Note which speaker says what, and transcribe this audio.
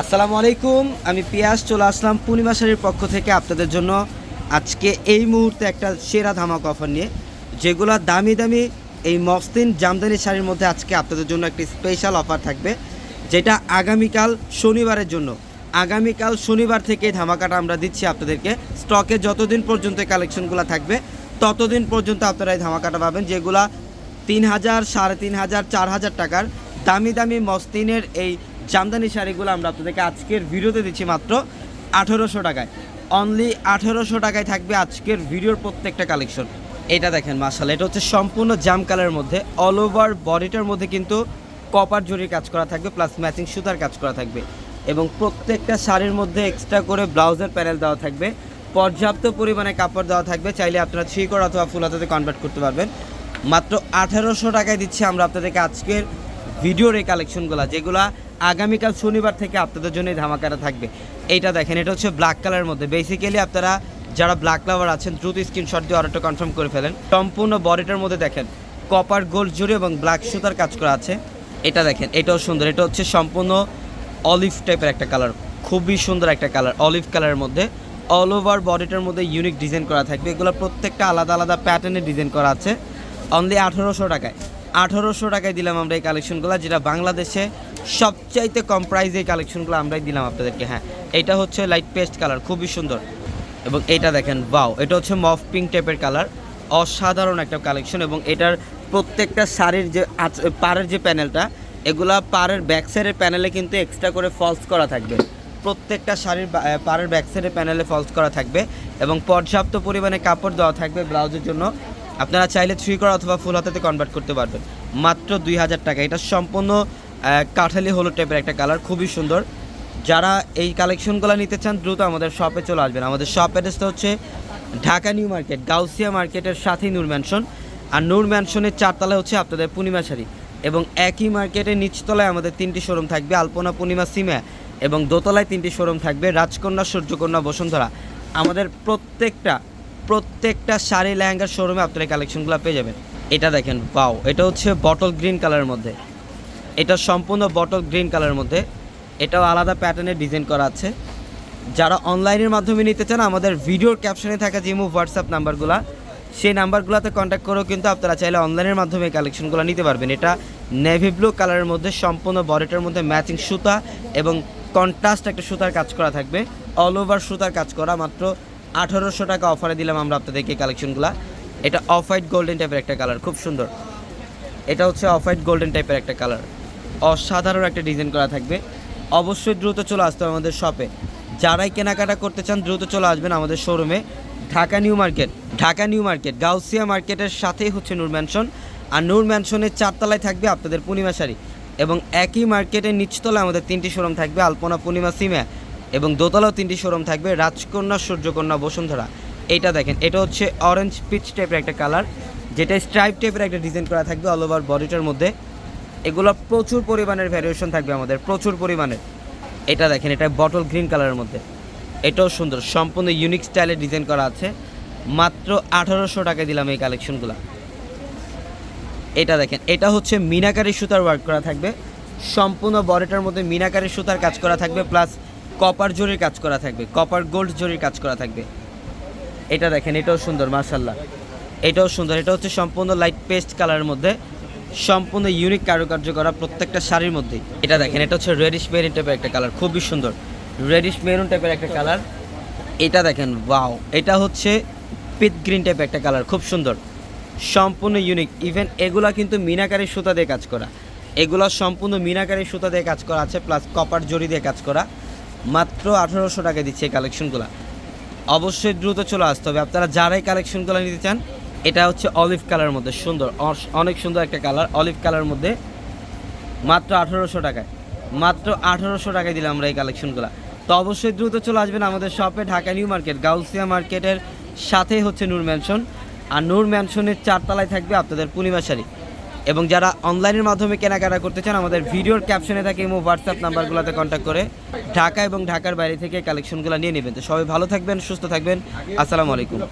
Speaker 1: আসসালামু আলাইকুম, আমি পিয়াস, চলে আসলাম পূর্ণিমা শাড়ির পক্ষ থেকে আপনাদের জন্য আজকে এই মুহূর্তে একটা সেরা ধামাক অফার নিয়ে, যেগুলো দামি দামি এই মসলিন জামদানি শাড়ির মধ্যে আজকে আপনাদের জন্য একটি স্পেশাল অফার থাকবে, যেটা আগামীকাল শনিবারের জন্য। আগামীকাল শনিবার থেকে ধামাকাটা আমরা দিচ্ছি আপনাদেরকে। স্টকে যতদিন পর্যন্ত কালেকশনগুলো থাকবে, ততদিন পর্যন্ত আপনারা এই ধামাকাটা পাবেন, যেগুলা তিন হাজার, সাড়ে তিন হাজার, চার হাজার টাকার দামি দামি মসলিনের এই জামদানি শাড়িগুলো আমরা আপনাদেরকে আজকের ভিডিওতে দিচ্ছি মাত্র আঠেরোশো টাকায়। অনলি আঠেরোশো টাকায় থাকবে আজকের ভিডিওর প্রত্যেকটা কালেকশন এটা দেখেন মাসাল এটা হচ্ছে সম্পূর্ণ জাম কালারের মধ্যে। অল ওভার বডিটার মধ্যে কিন্তু কপার জরির কাজ করা থাকবে প্লাস ম্যাচিং সুতার কাজ করা থাকবে। এবং প্রত্যেকটা শাড়ির মধ্যে এক্সট্রা করে ব্লাউজের প্যানেল দেওয়া থাকবে। পর্যাপ্ত পরিমাণে কাপড় দেওয়া থাকবে, চাইলে আপনারা থ্রি কর অথবা ফুল হাতাতে কনভার্ট করতে পারবেন। মাত্র আঠারোশো টাকায় দিচ্ছি আমরা আপনাদেরকে আজকের ভিডিওর এই কালেকশনগুলো যেগুলা আগামীকাল শনিবার থেকে আপনাদের জন্য এই ধামাকাটা থাকবে। এইটা দেখেন, এটা হচ্ছে ব্ল্যাক কালারের মধ্যে। বেসিক্যালি আপনারা যারা ব্ল্যাক লাভার আছেন, দ্রুত স্ক্রিনশট দিয়ে অর্ডারটা কনফার্ম করে ফেলেন। সম্পূর্ণ বডিটার মধ্যে দেখেন কপার গোল্ড জুড়ে এবং ব্ল্যাক সুতার কাজ করা আছে। এটা দেখেন, এটাও সুন্দর। এটা হচ্ছে সম্পূর্ণ অলিভ টাইপের একটা কালার খুবই সুন্দর একটা কালার অলিভ কালারের মধ্যে। অল ওভার বডিটার মধ্যে ইউনিক ডিজাইন করা থাকবে। এগুলো প্রত্যেকটা আলাদা আলাদা প্যাটার্নের ডিজাইন করা আছে। অনলি আঠারোশো টাকায়। আঠারোশো টাকায় দিলাম আমরা এই কালেকশনগুলো যেটা বাংলাদেশে সবচাইতে কম প্রাইসে এই কালেকশনগুলো আমরাই দিলাম আপনাদেরকে হ্যাঁ। এটা হচ্ছে লাইট পেস্ট কালার খুবই সুন্দর। এবং এটা দেখেন বাও এটা হচ্ছে মফ পিঙ্ক টাইপের কালার অসাধারণ একটা কালেকশন এবং এটার প্রত্যেকটা শাড়ির যে পাড়ের যে প্যানেলটা এগুলা পাড়ের ব্যাক সাইডের প্যানেলে কিন্তু এক্সট্রা করে ফলস করা থাকবে। প্রত্যেকটা শাড়ির পাড়ের ব্যাক সাইডের প্যানেলে ফলস করা থাকবে এবং পর্যাপ্ত পরিমাণে কাপড় দেওয়া থাকবে ব্লাউজের জন্য। আপনারা চাইলে থ্রি করা অথবা ফুল হাতাতে কনভার্ট করতে পারবেন। মাত্র দুই হাজার টাকা। এটা সম্পূর্ণ কাঠালি হলুদ টাইপের একটা কালার খুবই সুন্দর। যারা এই কালেকশনগুলো নিতে চান, দ্রুত আমাদের শপে চলে আসবেন। আমাদের শপ অ্যাড্রেসটা হচ্ছে ঢাকা নিউ মার্কেট, গাউসিয়া মার্কেটের সাথেই নূর ম্যানশন আর নূর ম্যানশনের চারতলায় হচ্ছে আপনাদের পূর্ণিমা শাড়ি। এবং একই মার্কেটের নিচতলায় আমাদের তিনটি শোরুম থাকবে, আলপনা, পূর্ণিমা, সিমা। এবং দোতলায় তিনটি শোরুম থাকবে, রাজকন্যা, সূর্যকন্যা, বসুন্ধরা। আমাদের প্রত্যেকটা প্রত্যেকটা শাড়ি, লেহেঙ্গার শোরুমে আপনারা কালেকশনগুলো পেয়ে যাবেন। এটা দেখেন পাও এটা হচ্ছে বটল গ্রিন কালারের মধ্যে। এটা সম্পূর্ণ বটল গ্রিন কালারের মধ্যে। এটাও আলাদা প্যাটার্নের ডিজাইন করা আছে। যারা অনলাইনের মাধ্যমে নিতে চান, আমাদের ভিডিওর ক্যাপশনে থাকা জিমু হোয়াটসঅ্যাপ নাম্বারগুলো, সেই নাম্বারগুলোতে কন্ট্যাক্ট করেও কিন্তু আপনারা চাইলে অনলাইনের মাধ্যমে কালেকশনগুলো নিতে পারবেন। এটা নেভি ব্লু কালারের মধ্যে, সম্পূর্ণ বডিটার মধ্যে ম্যাচিং সুতা এবং কন্ট্রাস্ট একটা সুতার কাজ করা থাকবে। অল ওভার সুতার কাজ করা, মাত্র আঠারোশো টাকা অফারে দিলাম আমরা আপনাদেরকে কালেকশনগুলো এটা অফ হোয়াইট গোল্ডেন টাইপের একটা কালার খুব সুন্দর। এটা হচ্ছে অফ হোয়াইট গোল্ডেন টাইপের একটা কালার অসাধারণ একটা ডিজাইন করা থাকবে। অবশ্যই দ্রুত চলে আসতে হবে আমাদের শপে যারাই কেনাকাটা করতে চান, দ্রুত চলে আসবেন আমাদের শোরুমে Dhaka new market, Dhaka new market, Gausia মার্কেটের সাথেই হচ্ছে নূর ম্যানশন আর নূর ম্যানশনের চারতলায় থাকবে আপনাদের পূর্ণিমা শাড়ি। এবং একই মার্কেটের নিচতলায় আমাদের তিনটি শোরুম থাকবে, আলপনা পূর্ণিমা সিমা। এবং দোতলাও তিনটি শোরুম থাকবে, রাজকন্যা, সূর্যকন্যা, বসুন্ধরা। এইটা দেখেন, এটা হচ্ছে অরেঞ্জ পিচ টাইপের একটা কালার যেটা স্ট্রাইপ টাইপের একটা ডিজাইন করা থাকবে অল ওভার বডিটার মধ্যে। এগুলো প্রচুর পরিমাণের ভ্যারিয়েশন থাকবে আমাদের, প্রচুর পরিমাণের। এটা দেখেন, এটা বটল গ্রিন কালারের মধ্যে। এটাও সুন্দর, সম্পূর্ণ ইউনিক স্টাইলে ডিজাইন করা আছে। মাত্র আঠারোশো টাকা দিলাম এই কালেকশনগুলো এটা দেখেন, এটা হচ্ছে মিনাকারি সুতার ওয়ার্ক করা থাকবে। সম্পূর্ণ বরেটার মধ্যে মিনাকারি সুতার কাজ করা থাকবে প্লাস কপার জরির কাজ করা থাকবে কপার গোল্ড জরির কাজ করা থাকবে। এটা দেখেন, এটাও সুন্দর মার্শাল্লাহ এটাও সুন্দর, এটা হচ্ছে সম্পূর্ণ লাইট পেস্ট কালারের মধ্যে। সম্পূর্ণ ইউনিক কারুকার্য করা প্রত্যেকটা শাড়ির মধ্যে এটা দেখেন, এটা হচ্ছে রেডিশ মেরুন টাইপের একটা কালার খুবই সুন্দর। রেডিশ মেরুন টাইপের একটা কালার এটা দেখেন ওয়াও এটা হচ্ছে পিত গ্রিন টাইপের একটা কালার খুব সুন্দর। সম্পূর্ণ ইউনিক ইভেন এগুলা কিন্তু মিনাকারি সুতা দিয়ে কাজ করা। এগুলা সম্পূর্ণ মিনাকারি সুতা দিয়ে কাজ করা আছে প্লাস কপার জরি দিয়ে কাজ করা। মাত্র আঠারোশো টাকা দিচ্ছে এই কালেকশনগুলো অবশ্যই দ্রুত চলে আসতে হবে। আপনারা যারাই কালেকশনগুলো নিতে চান এটা হচ্ছে অলিভ কালারের মধ্যে, সুন্দর অনেক সুন্দর একটা কালার অলিভ কালারের মধ্যে মাত্র আঠারোশো টাকায়, মাত্র আঠারোশো টাকায় দিলাম আমরা এই কালেকশনগুলো তো অবশ্যই দ্রুত চলে আসবেন আমাদের শপে ঢাকা নিউ মার্কেট, গাউসিয়া মার্কেটের সাথেই হচ্ছে নূর ম্যানশন আর নূর ম্যানশনের চারতলায় থাকবে আপনাদের পূর্ণিমা শাড়ি এবং যারা অনলাইনের মাধ্যমে কেনাকাটা করতে চান, আমাদের ভিডিওর ক্যাপশনে থাকে এবং হোয়াটসঅ্যাপ নাম্বারগুলোতে কন্ট্যাক্ট করে ঢাকা এবং ঢাকার বাইরে থেকে কালেকশনগুলো নিয়ে নেবেন। তো সবাই ভালো থাকবেন, সুস্থ থাকবেন। আসসালামু আলাইকুম।